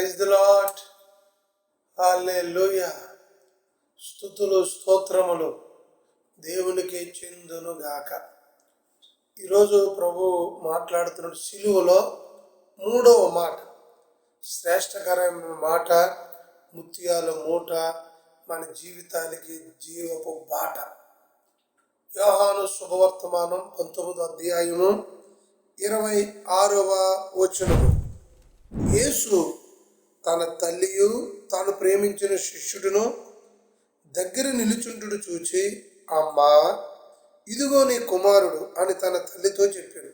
Praise the lot హల్లెలూయ స్థుతులు స్తోత్రములు దేవునికి చెందును గాక. ఈరోజు ప్రభు మాట్లాడుతున్న సిలువలో మూడవ మాట. శ్రేష్టకరమైన మాట ముత్యాల మూట మన జీవితానికి జీవపు బాట. యోహాను శుభవర్తమానం పంతొమ్మిదో అధ్యాయము ఇరవై ఆరవ వచనము. యేసు తన తల్లియు తాను ప్రేమించిన శిష్యుడును దగ్గర నిలుచుంటుడు చూచి అమ్మా ఇదిగో నీ కుమారుడు అని తన తల్లితో చెప్పాడు.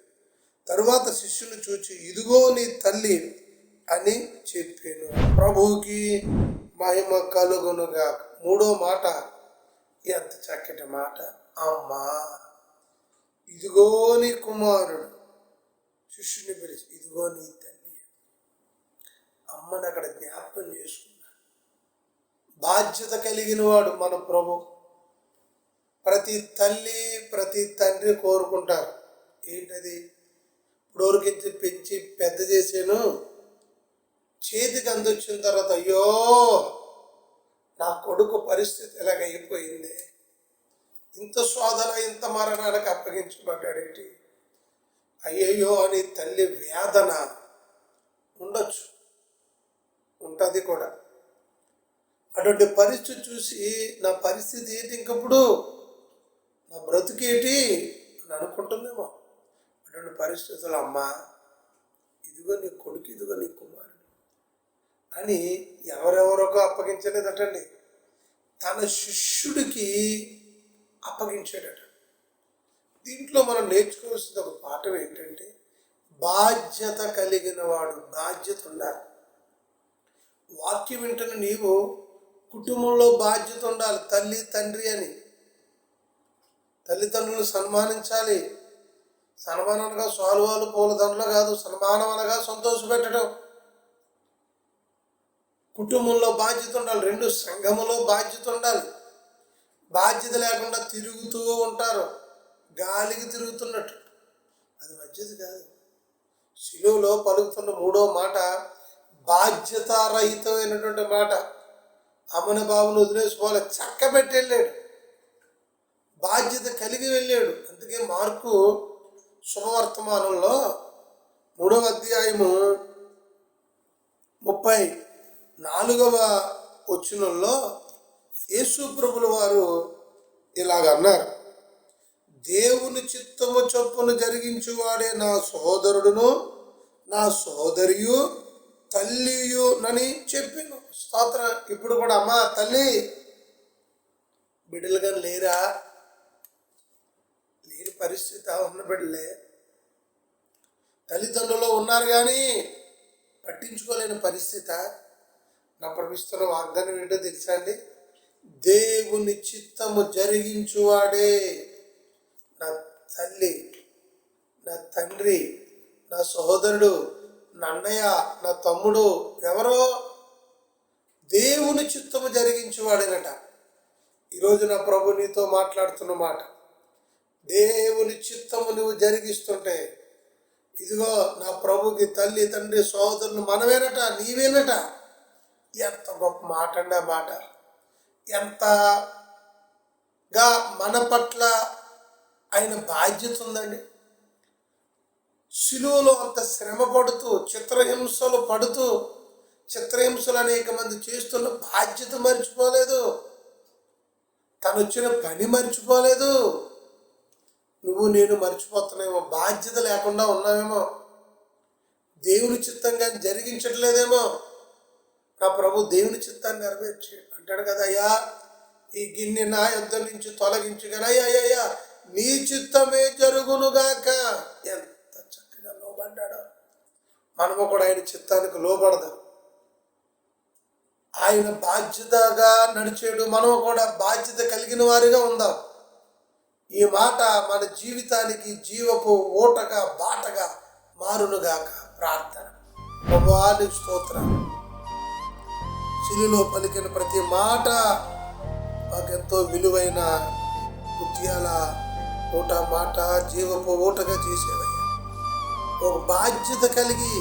తరువాత శిష్యుని చూచి ఇదిగో నీ తల్లి అని చెప్పాను. ప్రభువుకి మహిమ కలుగునుగా మూడో మాట ఎంత చక్కటి మాట. అమ్మా ఇదిగో నీ కుమారుడు. శిష్యుని పిలిచి ఇదిగో నీ తల్లి. అమ్మని అక్కడ జ్ఞాపకం చేసుకున్నాడు. బాధ్యత కలిగిన వాడు మన ప్రభు. ప్రతి తల్లి ప్రతి తండ్రి కోరుకుంటారు. ఏంటది? ఇప్పటివరకు పెంచి పెద్ద చేసాను. చేతికి అందొచ్చిన తర్వాత అయ్యో నా కొడుకు పరిస్థితి ఇలాగ అయిపోయింది ఇంత శోధన ఇంత మరణానికి అప్పగించబడ్డాడేంటి? అయ్యయ్యో అని తల్లి వేదన. ఉండొచ్చు. అది కూడా. అటువంటి పరిస్థితి చూసి నా పరిస్థితి ఏంటి ఇంకప్పుడు? నా బ్రతుకేటి అని అనుకుంటుందేమో. అటువంటి పరిస్థితులు అమ్మా ఇదిగో నీ కొడుకు ఇదిగో నీ కుమారుడు అని ఎవరెవరికో అప్పగించలేదటండి. తన శిష్యుడికి అప్పగించాడట. దీంట్లో మనం నేర్చుకోవాల్సిన ఒక పాఠం ఏంటంటే బాధ్యత కలిగిన వాడు బాధ్యత ఉండాలి. వాక్యం వింటున్న నీవు కుటుంబంలో బాధ్యత ఉండాలి. తల్లి తండ్రి అని. తల్లిదండ్రులను సన్మానించాలి. సన్మానం అనగా సాలువాలు పూలదండలు కాదు సన్మానం అనగా సంతోషపెట్టడం. కుటుంబంలో బాధ్యత ఉండాలి. రెండు సంఘములో బాధ్యత ఉండాలి. బాధ్యత లేకుండా తిరుగుతూ ఉంటారు. గాలికి తిరుగుతున్నట్టు. అది మంచిది కాదు. శిలువలో పలుకుతున్న మూడో మాట బాధ్యతారహితమైనటువంటి మాట. అమ్మని బాబును వదిలేసుకోవాలి. చక్కబెట్టి వెళ్ళాడు. బాధ్యత కలిగి వెళ్ళాడు. అందుకే మార్కు శుభవర్తమానంలో మూడవ అధ్యాయము ముప్పై నాలుగవ వచ్చినంలో యేసు ప్రభుల వారు ఇలాగన్నారు దేవుని చిత్తము చొప్పున జరిగించువాడే నా సోదరుడును నా సోదరియు తల్లియు నని చెప్పాను స్తోత్ర. ఇప్పుడు కూడా అమ్మా తల్లి బిడ్డలుగా లేరా? లేని పరిస్థితి ఉన్న బిడ్డలే. తల్లిదండ్రులు ఉన్నారు కానీ పట్టించుకోలేని పరిస్థితి. నా ప్రమిస్తున్న వాగ్దానం ఏంటో తెలుసా అండి? దేవుని చిత్తము జరిగించువాడే నా తల్లి నా తండ్రి నా సహోదరుడు నా అన్నయ్య నా తమ్ముడు ఎవరో దేవుని చిత్తము జరిగించేవాడనట. ఈరోజు నా ప్రభు నీతో మాట్లాడుతున్న మాట దేవుని చిత్తము నువ్వు జరిగిస్తుంటే ఇదిగో నా ప్రభుకి తల్లి తండ్రి సోదరులు మనమేనట నీవేనట. ఎంత గొప్ప మాట అండి ఆ మాట. ఎంతగా మన పట్ల ఆయన బాధ్యత ఉందండి. శిలువలో అంత శ్రమ పడుతూ చిత్రహింసలు పడుతూ చిత్రహింసలు అనేక మంది చేస్తున్న బాధ్యత మర్చిపోలేదు. తను వచ్చిన పని మర్చిపోలేదు. నువ్వు నేను మర్చిపోతున్నావేమో బాధ్యత లేకుండా ఉన్నామేమో దేవుని చిత్తంగా జరిగించట్లేదేమో. నా ప్రభు దేవుని చిత్తాన్ని నెరవేర్చి. అంటాడు కదా అయ్యా ఈ గిన్నె నా యుద్ధం నుంచి తొలగించు కదా అయ్యా అయ్యా నీ చిత్తమే జరుగునుగాక ఎంత మనము కూడా ఆయన చిత్తానికి లోబడదాం. ఆయన బాధ్యతగా నడిచేడు. మనము కూడా బాధ్యత కలిగిన వారిగా ఉందాం. ఈ మాట మన జీవితానికి జీవపు ఓటగా బాటగా మారునుగాక ప్రార్థన. భగవాని స్తోత్రం. శిలులో పలికిన ప్రతి మాట మాకెంతో విలువైన ముత్యాల ఓట మాట జీవపు ఓటగా చేసేవై ఒక బాధ్యత కలిగి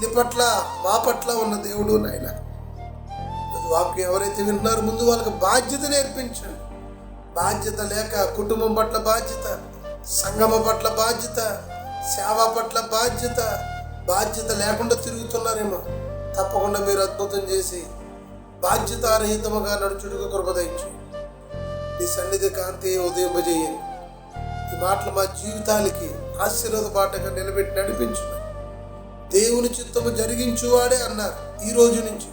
నీ పట్ల మా పట్ల ఉన్న దేవుడు నాయన. వాక్యం ఎవరైతే వింటున్నారో ముందు వాళ్ళకి బాధ్యత నేర్పించండి. బాధ్యత లేక కుటుంబం పట్ల బాధ్యత సంగమ పట్ల బాధ్యత సేవ పట్ల బాధ్యత బాధ్యత లేకుండా తిరుగుతున్నారేమో. తప్పకుండా మీరు అద్భుతం చేసి బాధ్యతారహితముగా నడుచుడుకు కృపదించు నీ సన్నిధి కాంతి ఉదయింపజేయండి. ఈ మాటలు మా జీవితాలకి ఆశీర్వాద బాటగా నిలబెట్టి నడిపించు దేవుని చిత్తము జరిగించువాడే అన్నారు ఈ రోజు నుంచి.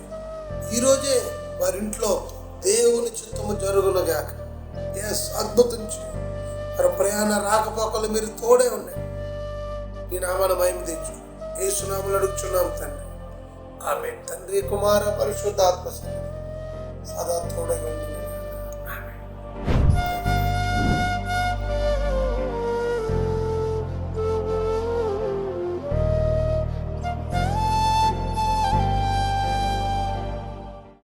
ఈ రోజే వారింట్లో దేవుని చిత్తము జరుగునగాక. ఎస్ అద్భుతం మరి ప్రయాణ రాకపోకలు మీరు తోడే ఉన్నాయి. ఈ నామాన భయం తెచ్చు ఏ సునామలు అడుగుచున్నాం తండ్రి. ఆమె తండ్రి కుమార పరిశుద్ధాత్మ సదా తోడే ఉండి.